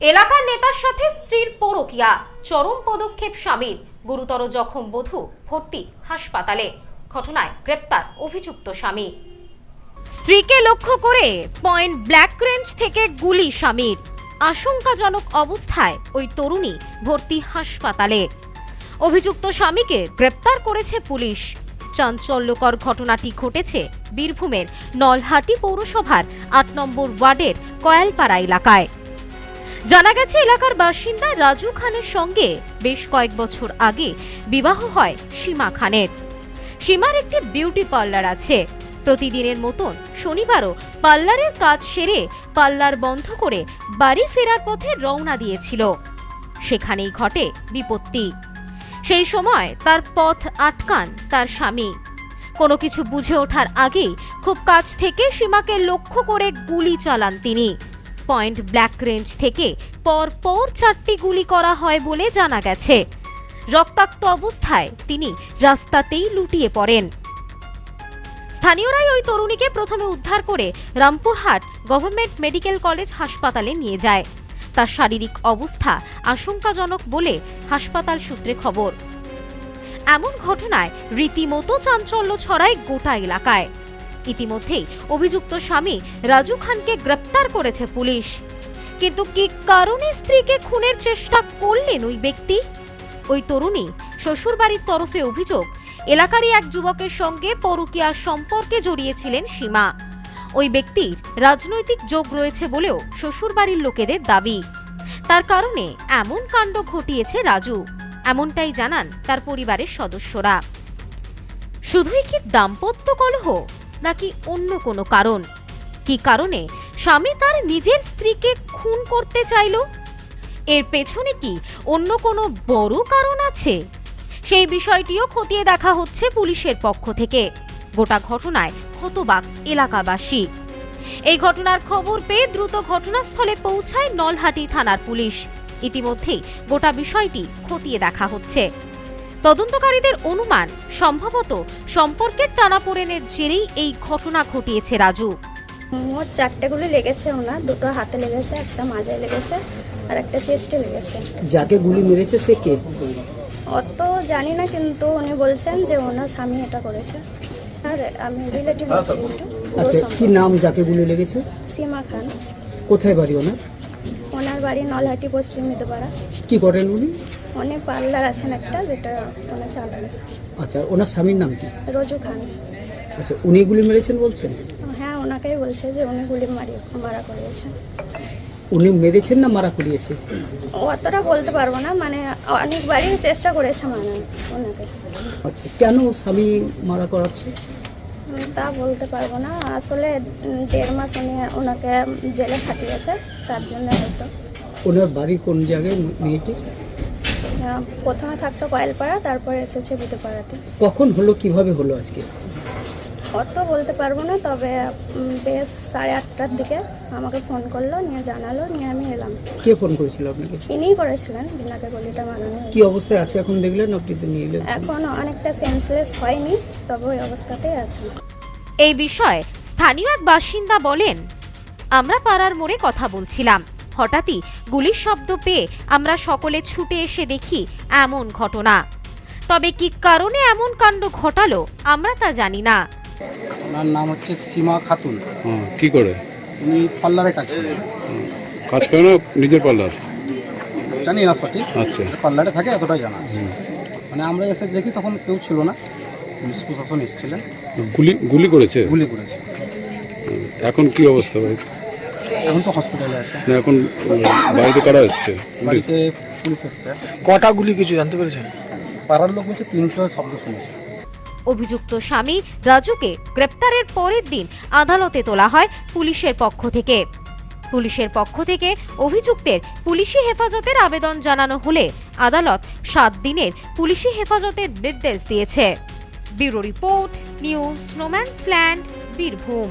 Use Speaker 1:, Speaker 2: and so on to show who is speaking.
Speaker 1: এলাকার নেতার সাথে স্ত্রীর পরকিয়া, চরম পদক্ষেপ স্বামীর, গুরুতর জখম বধূ, ভর্তি হাসপাতালে, ঘটনায় গ্রেপ্তার অভিযুক্ত স্বামী। স্ত্রীকে লক্ষ্য করে পয়েন্ট ব্ল্যাক রেঞ্জ থেকে গুলি স্বামীর। আশঙ্কাজনক অবস্থায় ওই তরুণী ভর্তি হাসপাতালে। অভিযুক্ত স্বামীকে গ্রেপ্তার করেছে পুলিশ। চাঞ্চল্যকর ঘটনাটি ঘটেছে বীরভূমের নলহাটি পৌরসভার আট নম্বর ওয়ার্ডের কয়ালপাড়া এলাকায়। জানা গেছে, এলাকার বাসিন্দা রাজু খানের সঙ্গে বেশ কয়েক বছর আগে বিবাহ হয় সীমা খানের। সীমার একটি বিউটি পার্লার আছে। প্রতিদিনের মতন শনিবারও পার্লারের কাজ সেরে পার্লার বন্ধ করে বাড়ি ফেরার পথে রওনা দিয়েছিল। সেখানেই ঘটে বিপত্তি। সেই সময় তার পথ আটকান তার স্বামী। কোনো কিছু বুঝে ওঠার আগেই খুব কাছ থেকে সীমাকে লক্ষ্য করে গুলি চালান তিনি। পয়েন্ট ব্ল্যাক রেঞ্জ থেকে পর পর চারটি গুলি করা হয় বলে জানা গেছে। রক্তাক্ত অবস্থায় তিনি রাস্তাতেই লুটিয়ে পড়েন। স্থানীয়রাই ওই তরুণীকে প্রথমে উদ্ধার করে রামপুরহাট গভর্নমেন্ট মেডিকেল কলেজ হাসপাতালে নিয়ে যায়। তার শারীরিক অবস্থা আশঙ্কাজনক বলে হাসপাতাল সূত্রে খবর। এমন ঘটনায় রীতিমতো চাঞ্চল্য ছড়ায় গোটা এলাকায়। ইতিমধ্যেই অভিযুক্ত স্বামী রাজু খানকে গ্রেপ্তার করেছে পুলিশ। কিন্তু কি কারণে স্ত্রীকে খুনের চেষ্টা করলেন ওই ব্যক্তি? ওই তরুণী শ্বশুরবাড়ির তরফে অভিযোগ, এলাকারই এক যুবকের সঙ্গে পরকীয়া সম্পর্কে জড়িয়েছিলেন সীমা। ওই ব্যক্তির রাজনৈতিক যোগ রয়েছে বলেও শ্বশুরবাড়ির লোকেদের দাবি। তার কারণে এমন কাণ্ড ঘটিয়েছে রাজু। এমনটাই জানান তার পরিবারের সদস্যরা। শুধুই কি দাম্পত্য কলহ? নাকি অন্য কোনো কারণ? কি কারণে স্বামী তার নিজের স্ত্রীকে খুন করতে চাইল? এর পেছনে কি অন্য কোনো বড় কারণ আছে? সেই বিষয়টিও খতিয়ে দেখা হচ্ছে পুলিশের পক্ষ থেকে। গোটা ঘটনায় হতবাক এলাকাবাসী। এই ঘটনার খবর পেয়ে দ্রুত ঘটনাস্থলে পৌঁছায় নলহাটি থানার পুলিশ। ইতিমধ্যেই গোটা বিষয়টি খতিয়ে দেখা হচ্ছে। তদন্তকারীদের অনুমান সম্ভবত সম্পর্কের টানাপোড়েনের জেরেই এই ঘটনা ঘটিয়েছে রাজু।
Speaker 2: মোট চারটে গুলি লেগেছে ওনার দুটো হাতে লেগেছে একটা মাজায় লেগেছে আর একটা চেস্টে লেগেছে।
Speaker 3: যাকে গুলি মেরেছে সে কে?
Speaker 2: অত জানি না কিন্তু উনি বলছেন যে ওনার স্বামী এটা করেছে। আর আমি রিলেটিভ আছি একটু
Speaker 3: আচ্ছা কি নাম যাকে গুলি লেগেছে?
Speaker 2: সীমা খান।
Speaker 3: কোথায় বাড়ি ওনার?
Speaker 2: ওনার বাড়ি নলহাটি পশ্চিম
Speaker 3: কি করেন উনি?
Speaker 2: উনি পার্লার আছেন একটা যেটা ওনার চালান
Speaker 3: আচ্ছা ওনার স্বামীর নাম কি?
Speaker 2: রোজু খান।
Speaker 3: আচ্ছা উনি গুলি মেরেছেন বলছেন?
Speaker 2: হ্যাঁ ওনাকেই বলছে যে উনি গুলি মারি মারা করিয়েছেন
Speaker 3: উনি মেরেছেন না মারা করিয়েছে?
Speaker 2: অতটা বলতে পারব না মানে অনেকবারই চেষ্টা করেছে মানে ওনাকে।
Speaker 3: আচ্ছা কেন স্বামী মারা করাচ্ছে?
Speaker 2: তা বলতে পারব না। আসলে দেড় মাস উনি ওনাকে জেলে খাটিয়েছে তার জন্য হয়তো।
Speaker 3: ওনার বাড়ি কোন জায়গায় মেয়েটি
Speaker 2: প্রথমে থাকতো কয়েলপাড়া তারপরে এসেছে বিতেপাড়াতে
Speaker 3: কখন হলো কীভাবে হলো আজকে?
Speaker 2: অত বলতে পারব না তবে বেশ সাড়ে আটটার দিকে আমাকে ফোন করল নিয়ে জানালো নিয়ে আমি এলাম।
Speaker 3: কে ফোন করেছিল আপনাকে?
Speaker 2: ইনিই করেছিলেন যিনাকে গলিটা মারানো
Speaker 3: কি অবস্থায় আছে এখন দেখলেন আপনি তো নিয়ে এলেন।
Speaker 2: এখন অনেকটা সেন্সলেস হয়নি তবে ওই অবস্থাতেই আছে।
Speaker 1: এই বিষয়ে স্থানীয় এক বাসিন্দা বলেন আমরা পাড়ার মোড়ে কথা বলছিলাম। হঠাৎই গুলির শব্দ পেয়ে আমরা সকলে ছুটে এসে দেখি এমন ঘটনা। তবে কি কারণে এমন কাণ্ড ঘটালো আমরা তা জানি না।
Speaker 4: ওনার নাম হচ্ছে সীমা খাতুন।
Speaker 5: হুম, কি করে?
Speaker 4: উনি পার্লারে কাজ করেন।
Speaker 5: কাজ করে না নিজের পার্লার?
Speaker 4: জানি না সঠিক।
Speaker 5: আচ্ছা।
Speaker 4: পার্লারে থাকে এতটাই জানা আছে। মানে আমরা এসে দেখি তখন কেউ ছিল না। পুলিশ প্রশাসন এসেছিলেন।
Speaker 5: গুলি গুলি করেছে?
Speaker 4: গুলি করেছে।
Speaker 5: এখন কি অবস্থা ভাই?
Speaker 4: এখন তো হসপিটালে আছে।
Speaker 5: না এখন বাড়িতে কারা এসছে?
Speaker 4: বাড়িতে পুলিশ এসছে।
Speaker 6: কটা গুলি কিছু জানতে পেরেছেন?
Speaker 4: পাড়ার লোক বলছে তিনটে শব্দ শুনেছে।
Speaker 1: অভিযুক্ত স্বামী রাজুকে গ্রেপ্তারের পরের দিন আদালতে তোলা হয় পুলিশের পক্ষ থেকে। পুলিশের পক্ষ থেকে অভিযুক্তের পুলিশি হেফাজতের আবেদন জানানো হলে আদালত সাত দিনের পুলিশি হেফাজতের নির্দেশ দিয়েছে। ব্যুরো রিপোর্ট নিউজ স্নোম্যান্সল্যান্ড বীরভূম।